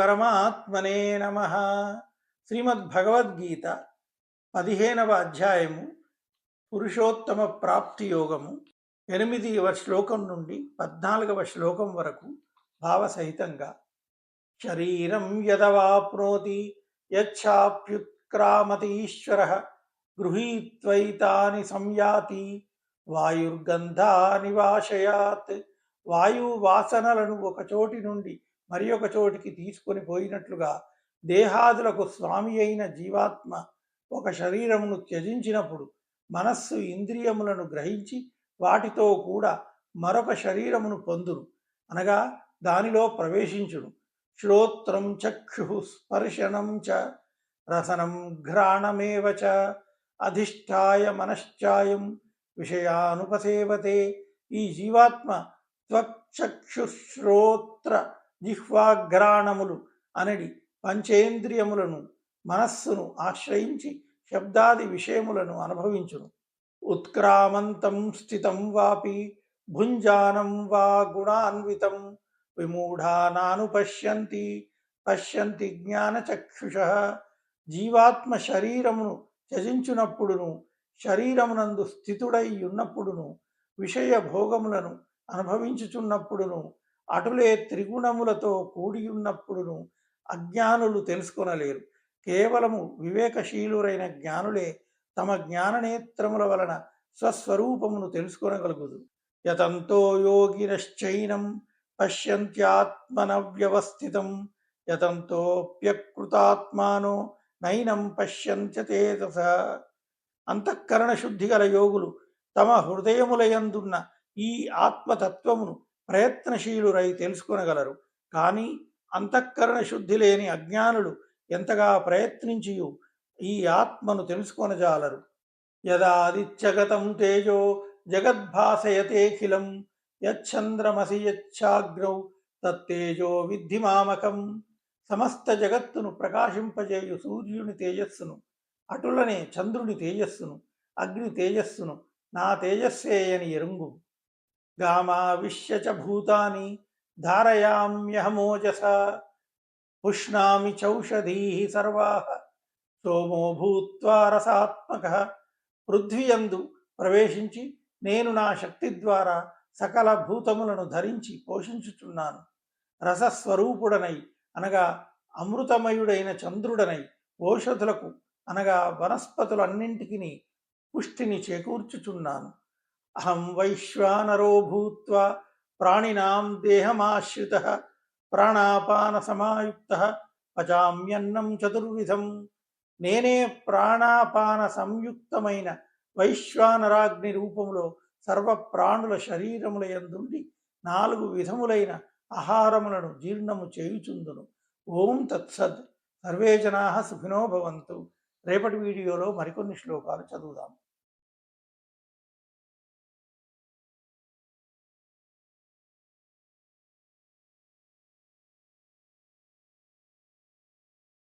పరమాత్మనే నమ. శ్రీమద్భగవద్గీత పదిహేనవ అధ్యాయము పురుషోత్తమ ప్రాప్తి యోగము ఎనిమిదివ శ్లోకం నుండి పద్నాలుగవ శ్లోకం వరకు భావసహితంగా శరీరం యదవాప్నోతి యచ్చాప్యుత్క్రామతి ఈశ్వర గృహీత్వైతాని సంయాతి వాయుర్గంధా నివాశయాత్ వాయువాసనలను ఒక చోటి నుండి మరి ఒక చోటికి తీసుకొని పోయినట్లుగా దేహాదులకు స్వామి అయిన జీవాత్మ ఒక శరీరమును త్యజించినప్పుడు మనస్సు ఇంద్రియములను గ్రహించి వాటితో కూడా మరొక శరీరమును పొందును. అనగా దానిలో ప్రవేశించును. శ్రోత్రం చక్షు స్పర్శనం చ రసనం ఘ్రాణమేవ చ అధిష్టాయ మనశ్చాయం విషయానుపసేవతే. ఈ జీవాత్మ త్వక్షుశ్రోత్ర జిహ్వాఘ్రాణములు అనడి పంచేంద్రియములను మనస్సును ఆశ్రయించి శబ్దాది విషయములను అనుభవించును. ఉత్క్రామంతం స్థితం వాపి భుంజానం వా గుణాన్వితం విమూఢానాను పశ్యంతి పశ్యంతి జ్ఞానచక్షుష. జీవాత్మ శరీరమును త్యజించునప్పుడును శరీరమునందు స్థితుడై ఉన్నప్పుడును విషయ భోగములను అనుభవించుచున్నప్పుడును అటులే త్రిగుణములతో కూడి ఉన్నప్పుడును అజ్ఞానులు తెలుసుకొనలేరు. కేవలము వివేకశీలురైన జ్ఞానులే తమ జ్ఞాననేత్రముల వలన స్వస్వరూపమును తెలుసుకొనగలుగుదు యతంతో యోగినశ్చైనం పశ్యంత్యాత్మన వ్యవస్థితం యతంతోప్యకృతాత్మానో నైనం పశ్యంత్యతేజస అంతఃకరణ శుద్ధి గల యోగులు తమ హృదయములయందున్న ఈ ఆత్మతత్వమును ప్రయత్నశీలురై తెలుసుకొనగలరు. కానీ అంతఃకరణ శుద్ధి లేని అజ్ఞానులు ఎంతగా ప్రయత్నించి ఈ ఆత్మను తెలుసుకొనజాలరు. యదాదిత్యగతం తేజో జగద్భాసయతేఖిలం యచ్చంద్రమసి యచ్చాగ్రౌ తత్తేజో విద్ధిమామకం సమస్త జగత్తును ప్రకాశింపజేయు సూర్యుని తేజస్సును అటులనే చంద్రుని తేజస్సును అగ్ని తేజస్సును నా తేజస్సేయని ఎరుంగు. గామావిశ్య చ భూతాని ధారయామ్యహమోజస పుష్ణామి చౌషధీ సర్వా సోమో భూత్వా రసాత్మక పృథ్వీయందు ప్రవేశించి నేను నా శక్తి ద్వారా సకల భూతములను ధరించి పోషించుచున్నాను. రసస్వరూపుడనై అనగా అమృతమయుడైన చంద్రుడనై ఓషధులకు అనగా వనస్పతులన్నింటికి పుష్టిని చేకూర్చుచున్నాను. అహం వైశ్వానరో భూత్వా ప్రాణినాం దేహమాశ్రిత ప్రాణాపాన సమాయుక్త పచామ్యన్నం చతుర్విధం. నేనే ప్రాణాపాన సంయుక్తమైన వైశ్వానరాగ్ని రూపంలో సర్వ ప్రాణుల శరీరముల ఎందుండి నాలుగు విధములైన ఆహారములను జీర్ణము చేయుచుందును. ఓం తత్సద్ సర్వే జనా సుఖినో భవంతు. రేపటి వీడియోలో మరికొన్ని శ్లోకాలు చదువుదాం.